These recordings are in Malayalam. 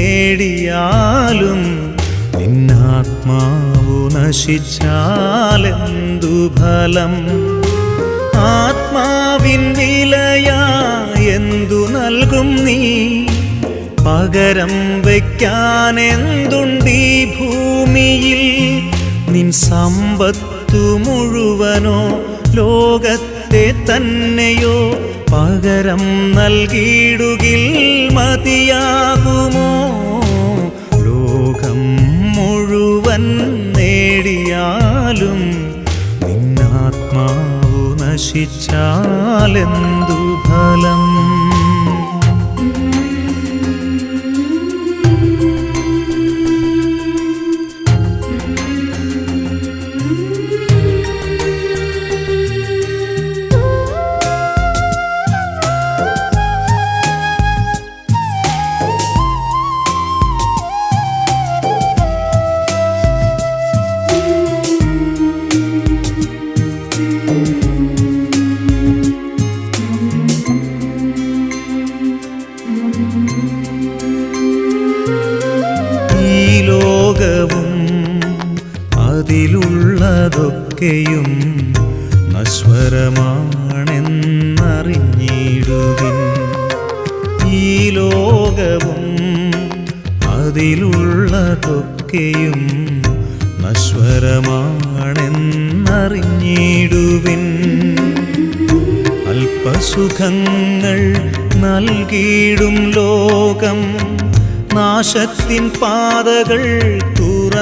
നേടിയാലും നിന്നാത്മാവു നശിച്ചാലെന്തു ഫലം? ആത്മാവിൻ വിലയാ എന്തു നൽകും നീ? പകരം വയ്ക്കാൻ എന്തുണ്ടീ ഭൂമിയിൽ? നിൻ സമ്പത്തു മുഴുവനോ ലോകത്തെ തന്നെയോ പകരം നൽകിയിടുകിൽ മതിയാകുമോ? ലോകം മുഴുവൻ നേടിയാലും നിന്നാത്മാവു നശിച്ചാലെന്തു ഫലം?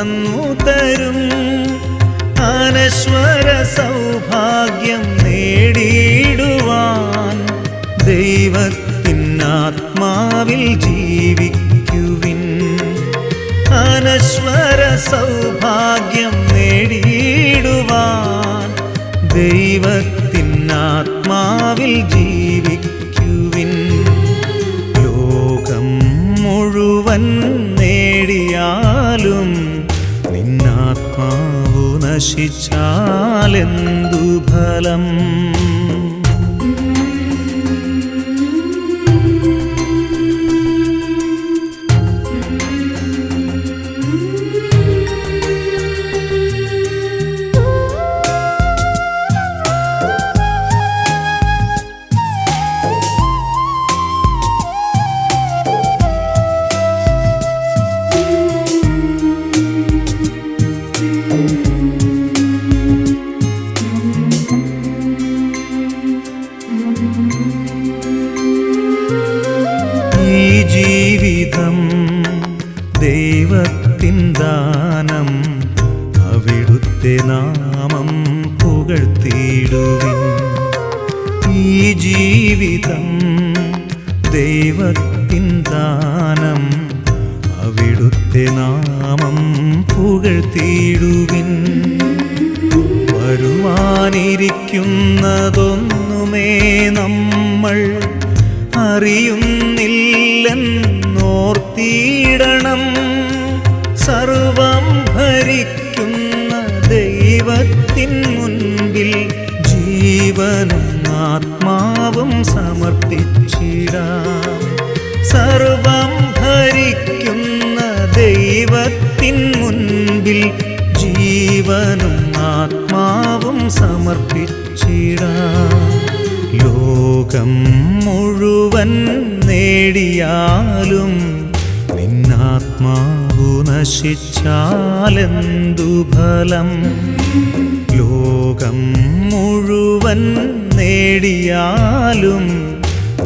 തുറന്നു തരും അനശ്വര സൗഭാഗ്യം നേടിയിടുവാൻ ദൈവത്തിൻ ആത്മാവിൽ ജീവിക്കുവിൻ. അനശ്വര സൗഭാഗ്യം നേടിയിടുവാൻ ദൈവത്തിൻ ആത്മാവിൽ ജീവിക്കുവിൻ. ലോകം മുഴുവൻ നേടിയാലും നശിച്ചാലെന്തു ഫലം? നിന്നാത്മാവു ഫലം? ലോകം മുഴുവൻ നേടിയാലും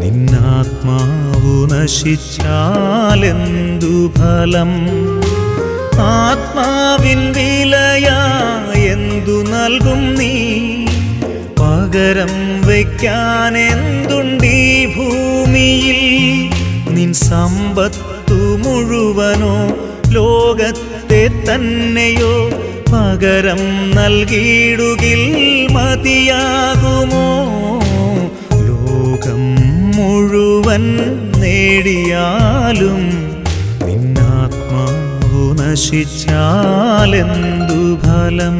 നിന്നാത്മാവു നശിച്ചാലെന്തു ഫലം? ആത്മാവിൻ വിലയാ എന്തു നൽകും നീ? പകരം വയ്ക്കാൻ എന്തുണ്ടീ ഭൂമിയിൽ? നിൻ സമ്പത്തു മുഴുവനോ ലോകത്തെ തന്നെയോ പകരം നൽകിയിടുകിൽ മതിയാകുമോ? ലോകം മുഴുവൻ നേടിയാലും നിന്നാത്മാവു നശിച്ചാലെന്തു ഫലം?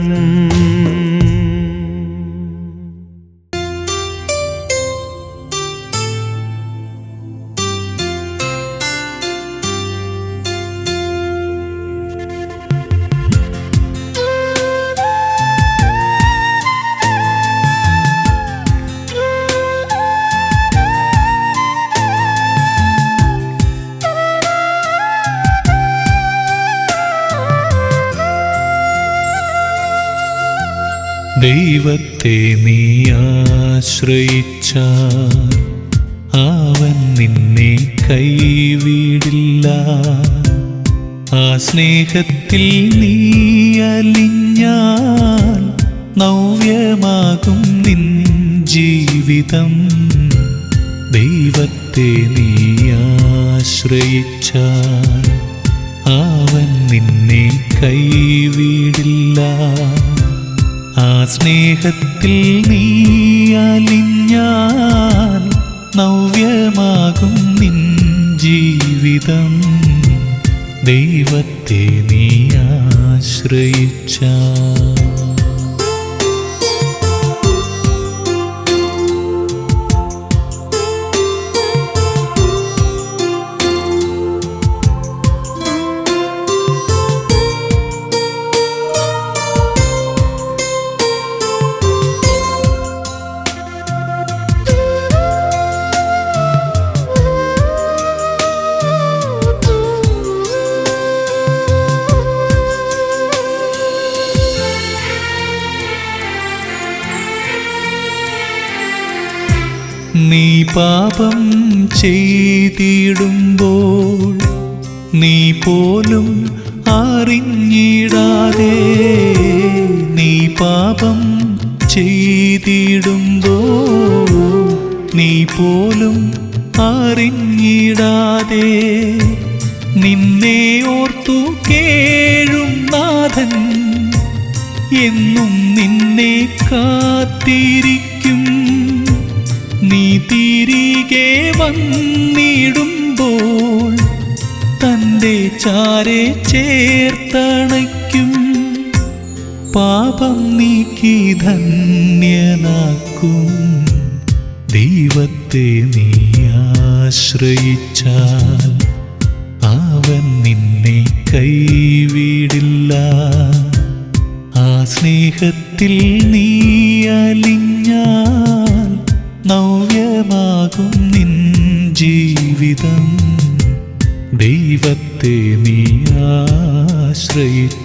ദൈവത്തെ നീ ആശ്രയിച്ച അവൻ നിന്നെ കൈവിടില്ല. ആ സ്നേഹത്തിൽ നീ അലിഞ്ഞാൽ നവ്യമാകും നിൻ ജീവിതം. ദൈവത്തെ നീ ആശ്രയിച്ചാൽ അവൻ നിന്നെ കൈവിടില്ല. ആ സ്നേഹത്തിൽ നീ അലിഞ്ഞാൽ നവ്യമാകും നിൻ ജീവിതം. ദൈവത്തെ നീ ആശ്രയിച്ചാൽ ചെയ്തിടുമ്പോൾ നീ പോലും അറിഞ്ഞിടാതെ നീ പാപം ചെയ്തിടുമ്പോൾ നീ പോലും അറിഞ്ഞിടാതെ വന്നിടുമ്പോൾ തന്റെ ചാരെ ചേർത്തണയ്ക്കും. പാപം നീക്കി ധന്യനാക്കും. ദൈവത്തെ നീ ആശ്രയിച്ചാൽ അവൻ നിന്നെ കൈവിടില്ല. ആ സ്നേഹത്തിൽ നീ അലിഞ്ഞാൽ നവ്യമാകും ജീവിതം ദൈവത്തെ നീ ആശ്രയിച്ചാൽ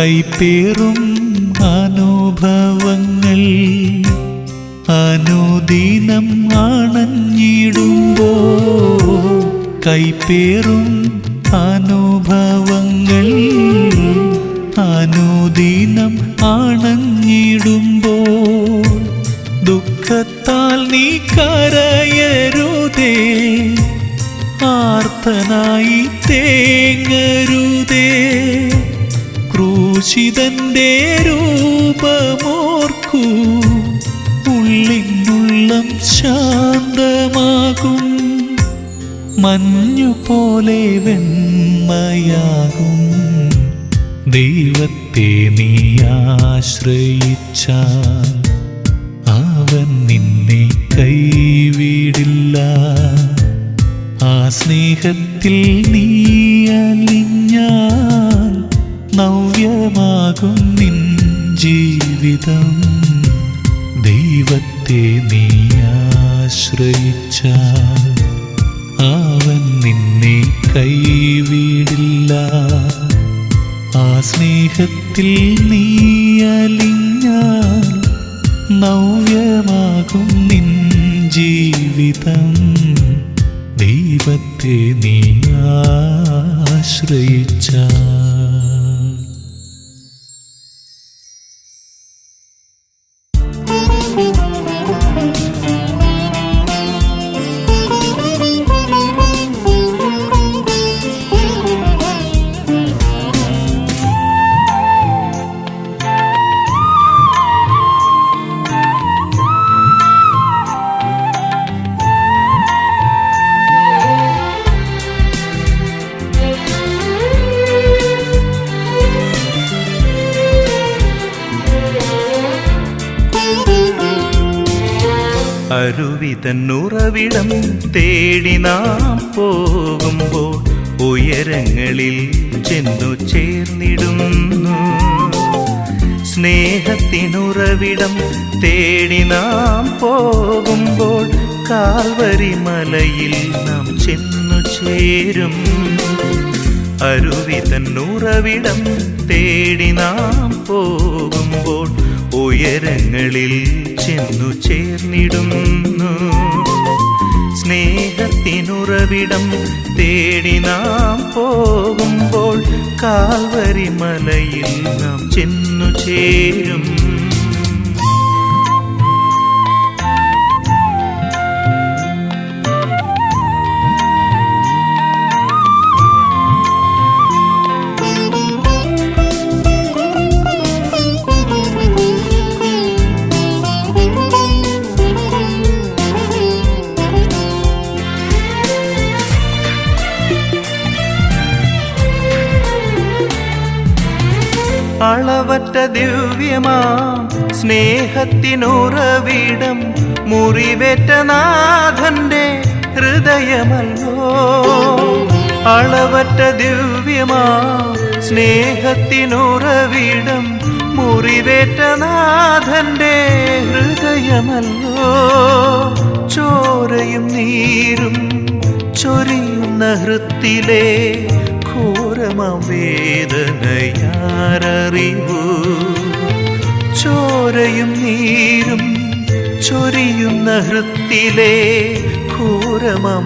കൈപ്പേറും അനുഭവങ്ങൾ. അനുദിനം അണഞ്ഞിടുമ്പോ കൈപ്പേറും അനുഭവങ്ങൾ. അനുദിനം അണഞ്ഞിടുമ്പോ ദുഃഖത്താൽ നീ കരയരുതേ. ആർത്തനായി തേങ്ങരുതേ ക്രൂശിതന്റെ രൂപമോർക്കൂ. ഉള്ളിനുള്ളം ശാന്തമാകും. മഞ്ഞു പോലെ വെണ്മയാകും ദൈവത്തെ നീ ആശ്രയിച്ച അവൻ നിന്നെ കൈവിടില്ല. ആ സ്നേഹത്തിൽ നീ അലിഞ്ഞാൽ നവ്യമാകും നിൻ ജീവിതം. ദൈവത്തെ നീ ആശ്രയിച്ചാൽ അവൻ നിന്നെ കൈവിടില്ല. ആ സ്നേഹത്തിൽ നീ അലിഞ്ഞാൽ നവ്യമാകും നിൻ ജീവിതം. ദൈവത്തെ നീ ആശ്രയിച്ച അരുവിതന്നുറവിടം തേടി നാം പോകുമ്പോൾ ഉയരങ്ങളിൽ ചെന്നു ചേർന്നിടുന്നു. സ്നേഹത്തിനുറവിടം തേടി നാം പോകുമ്പോൾ കാൽവരി മലയിൽ നാം ചെന്നു ചേരും. അരുവിതന്നുറവിടം തേടി നാം പോകുമ്പോൾ ഉയരങ്ങളിൽ ചെന്നു ചേർന്നിടുന്നു. സ്നേഹത്തിനുറവിടം തേടി നാം പോകുമ്പോൾ കാൽവരി മലയിൽ നാം ചെന്നു ചേരും. ദിവ്യമാം സ്നേഹത്തിനുറവിടം മുറിവേറ്റ നാഥന്റെ ഹൃദയമല്ലോ. അളവറ്റ ദിവ്യമാം സ്നേഹത്തിനുറവിടം മുറിവേറ്റ നാഥന്റെ ഹൃദയമല്ലോ. ചോരയും നീരും ചൊരിയുന്ന ഹൃത്തിലെ ഘോരമാം വേദനയാരറിവൂ ചോരയും നീരും ചൊരിയുന്ന ഹൃത്തിലെ ഘോരമാം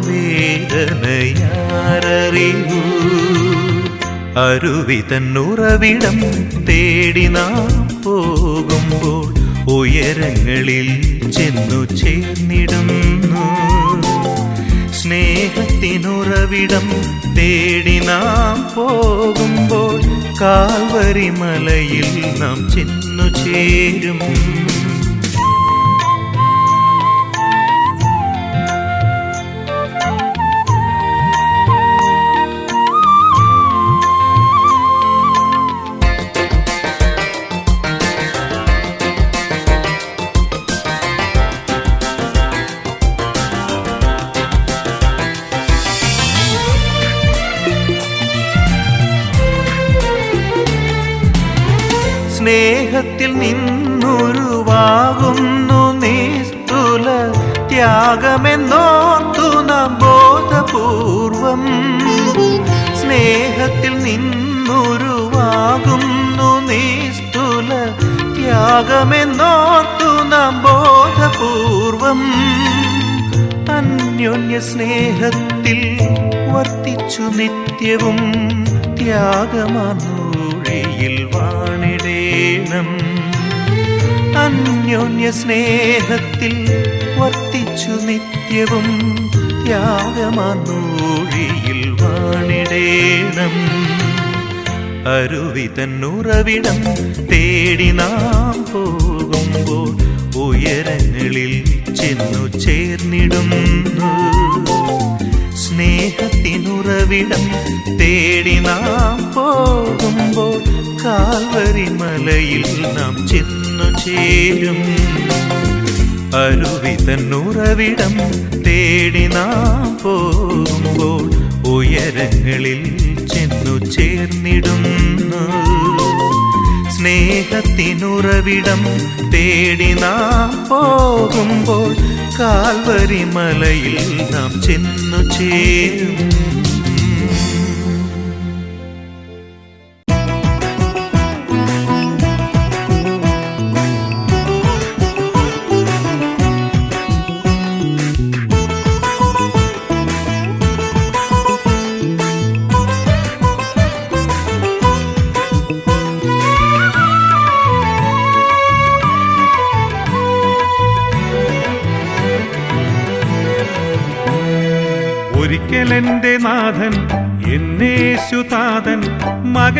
അരുവി തന്നുറവിടം തേടി നാം പോകുമ്പോൾ ഉയരങ്ങളിൽ ചെന്നു ചേർന്നിടുന്നു. സ്നേഹത്തിനുറവിടം തേടി നാം പോകുമ്പോൾ കാൽവരി മലയിൽ നാം ചെന്നു ചേരും. സ്നേഹത്തിൽ നിന്നുരുവാകുന്നു നിസ്തുല ത്യാഗമെന്നോർത്തു നാം ബോധപൂർവം. സ്നേഹത്തിൽ നിന്നുരുവാകുന്നു നിസ്തുല ത്യാഗമെന്നോർത്തു നാം ബോധപൂർവം. അന്യോന്യ സ്നേഹത്തിൽ വർത്തിച്ചു നിത്യവും ത്യാഗമാനൂഴിയിൽ വാണിടേണം. അന്യോന്യ സ്നേഹത്തിൽ വർത്തിച്ചു നിത്യവും ത്യാഗമാനൂഴിയിൽ വാണിടേണം. അരുവിതന്നുറവിടം തേടി നാം പോകുമ്പോൾ ഉയരങ്ങളിൽ ചെന്നു ചേർന്നിടുന്നു. സ്നേഹത്തിനുറവിടം തേടി നാം പോകുമ്പോൾ കാൽവരി മലയിൽ നാം ചെന്നു ചേരും. അരുവിതന്നുറവിടം തേടി നാം പോകുമ്പോൾ ഉയരങ്ങളിൽ ചെന്നു ചേർന്നിടുന്നു. സ്നേഹത്തിനുറവിടം തേടി നാം പോകുമ്പോൾ കാൽവരി മലയിൽ നാം ചെന്നു ചേരും.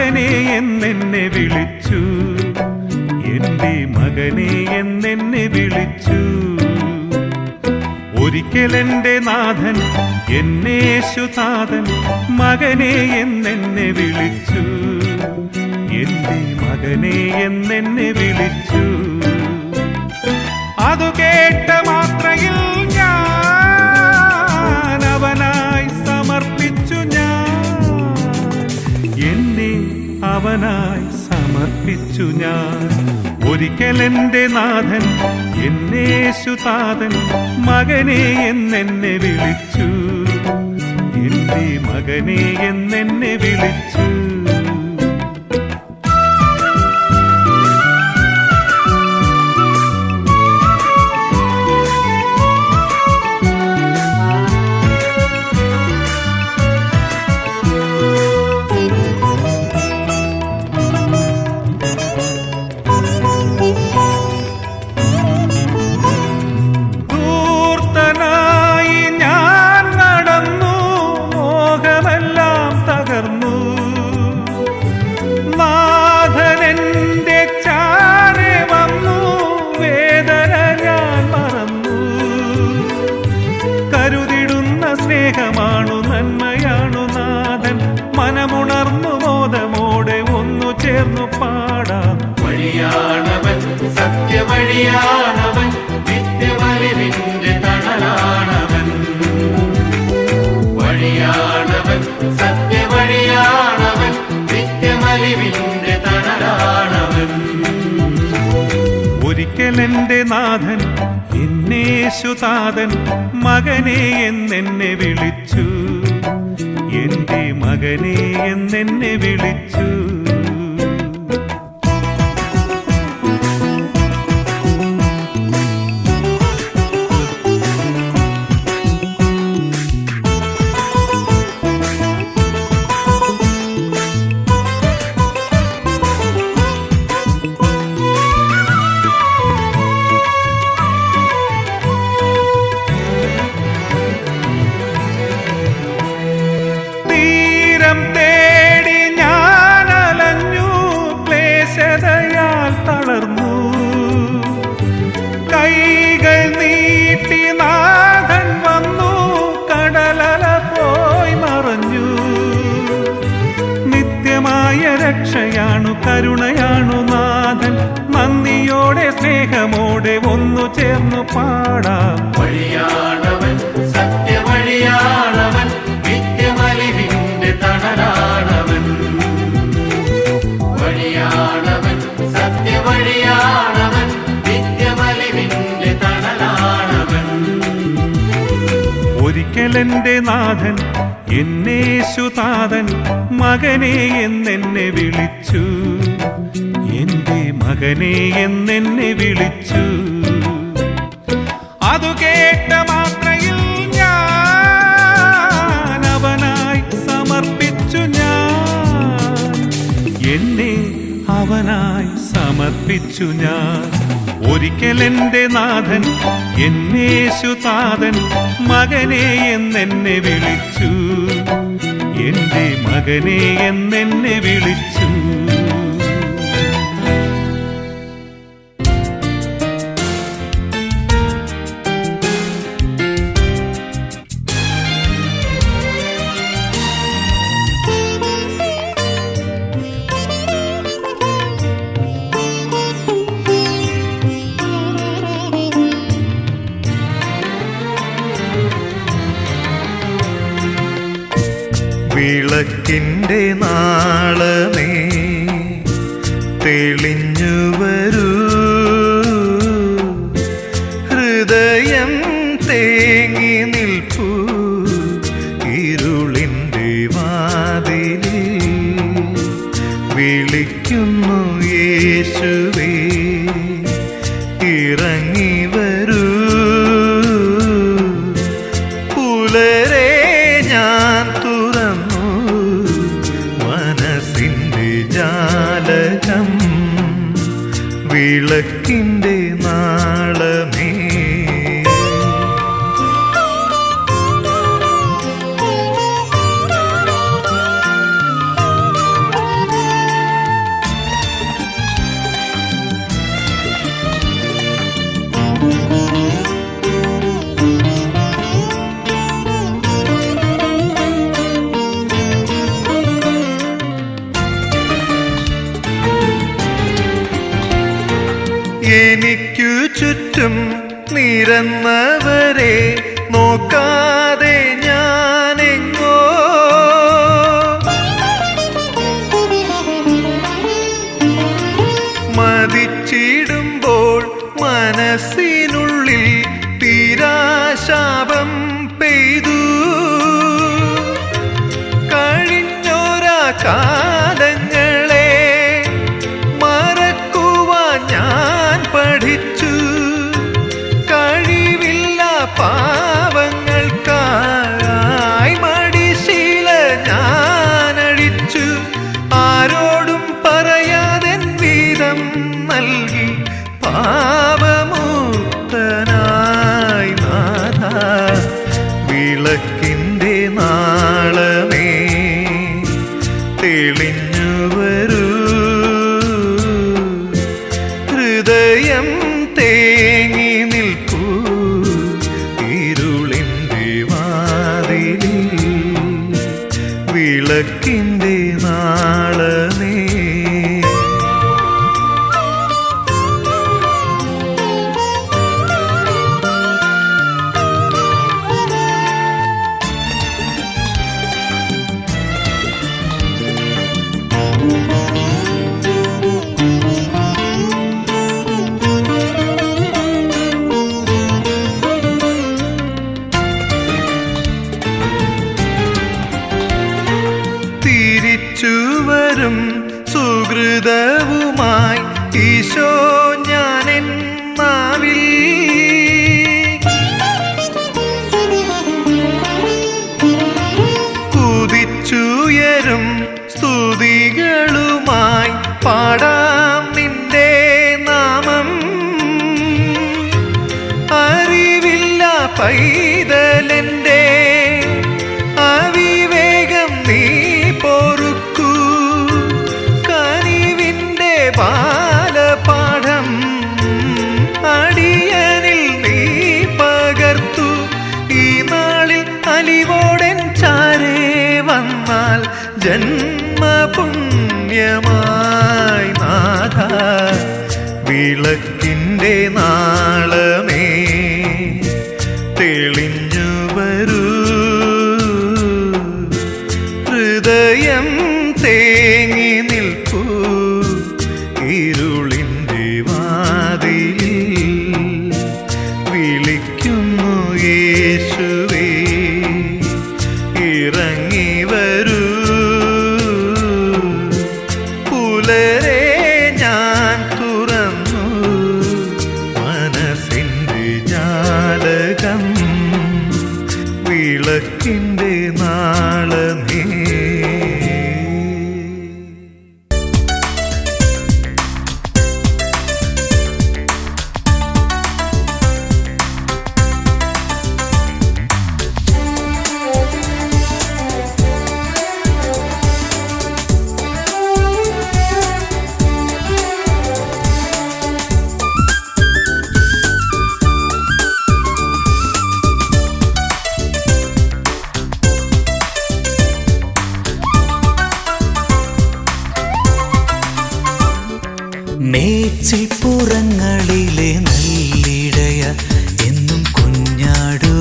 മകനെ എന്നെന്നെ വിളിച്ചു. എന്റെ മകനെ എന്നെന്നെ വിളിച്ചു. ഒരിക്കലെന്റെ നാഥൻ എന്നേശുനാഥൻ മകനെ എന്നെന്നെ വിളിച്ചു. എന്റെ മകനെ എന്നെന്നെ വിളിച്ചു. അതു കേട്ട മാത്രയിൽ അവനായി സമർപ്പിച്ചു ഞാൻ. ഒരിക്കലെന്റെ നാഥൻ എന്നേശുതാതൻ മകനെ എന്നെന്നെ വിളിച്ചു. എന്റെ മകനെ എന്നെന്നെ വിളിച്ചു. മകനെ എന്നെ വിളിച്ചു. ചേർന്നു പാടാം. വഴിയാണവൻ സത്യവഴിയാണവൻ നിത്യമലിവിന്റെ തണലാണവൻ. വഴിയാണവൻ സത്യവഴിയാണവൻ നിത്യമലിവിന്റെ തണലാണവൻ. ഒരിക്കലെന്റെ നാഥൻ എന്നേശുതാതൻ മകനെ എന്നെന്നെ വിളിച്ചു. എന്റെ മകനെ എന്നെന്നെ വിളിച്ചു. സമർപ്പിച്ചു ഞാൻ. ഒരിക്കൽ എന്റെ നാഥൻ എന്നേശുതാതൻ മകനെ എന്നെന്നെ വിളിച്ചു. എന്റെ മകനെ എന്നെന്നെ വിളിച്ചു. വിളക്കിന്റെ നാളമേ വിളക്കിന്റെ മതിച്ചിടുമ്പോൾ മനസ്സിനു വിളക്കിന്റെ നാളനേ ஐ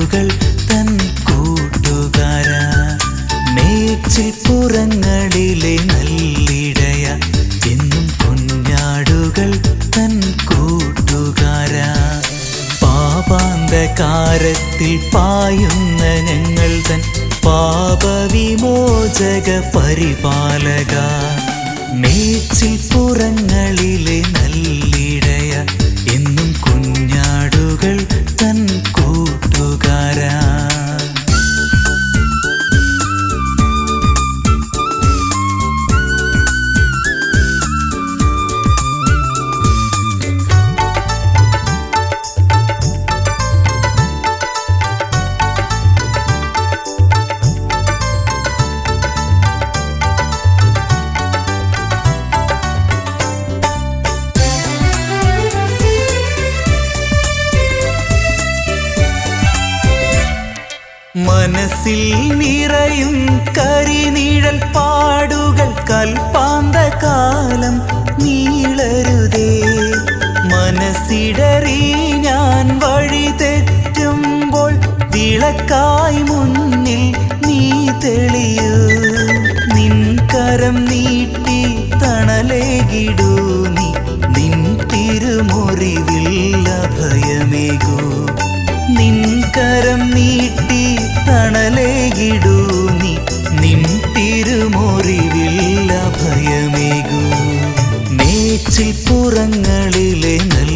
കണ്ണുകൾ തൻ കൂട്ടുകാര. മേച്ചിൽ പുറങ്ങളിലെ നല്ലിടയ എന്നും കുഞ്ഞാടുകൾ തൻ കൂട്ടുകാര. പാപാന്തകാരത്തിൽ പായുന്ന ഞങ്ങൾ തൻ പാപവിമോചക പരിപാലക. മേച്ചിൽ മനസ്സിൽ നിറയും കരിനീഴൽ പാടുകൾ കൽപ്പാന്ത കാലം നീളരുതേ. മനസ്സിടറി ഞാൻ വഴി തെറ്റുമ്പോൾ വിളക്കായി മുന്നിൽ നീ തെളിയൂ. നിൻകരം നീട്ടി തണലേകിടൂ നീ. നിൻ തിരുമുറിവിൽ അഭയമേകൂ. നിൻകരം നീട്ടി തണലേകിടൂ നീ. നിൻ പുറങ്ങളിലെ നല്ലിടയ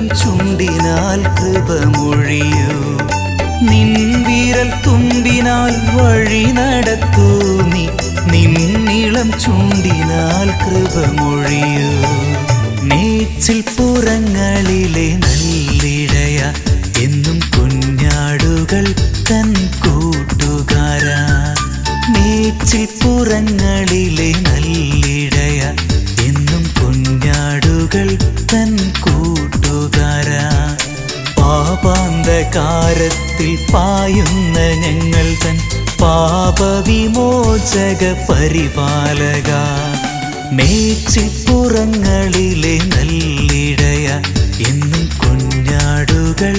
നിന്നിളം ചുണ്ടിനാൽ കൃപമൊഴിയൂ. നിൻ വിരൽ തുമ്പിനാൽ വഴി നടത്തൂ. നീ നിന്നിളം ചുണ്ടിനാൽ കൃപമൊഴിയൂ. നീച്ചിൽ പുറങ്ങളിലെ നല്ലിടയ എന്നും കുഞ്ഞാടുകൾ തൻ കൂട്ടുകാരാ. നീച്ചിൽ പുറങ്ങളിലെ നല്ലിടയ അന്ധകാരത്തിൽ പായുന്ന ഞങ്ങൾ തൻ പാപവിമോചക പരിപാലക. മേച്ചിപ്പുറങ്ങളിലെ നല്ലിടയ എന്നും കുഞ്ഞാടുകൾ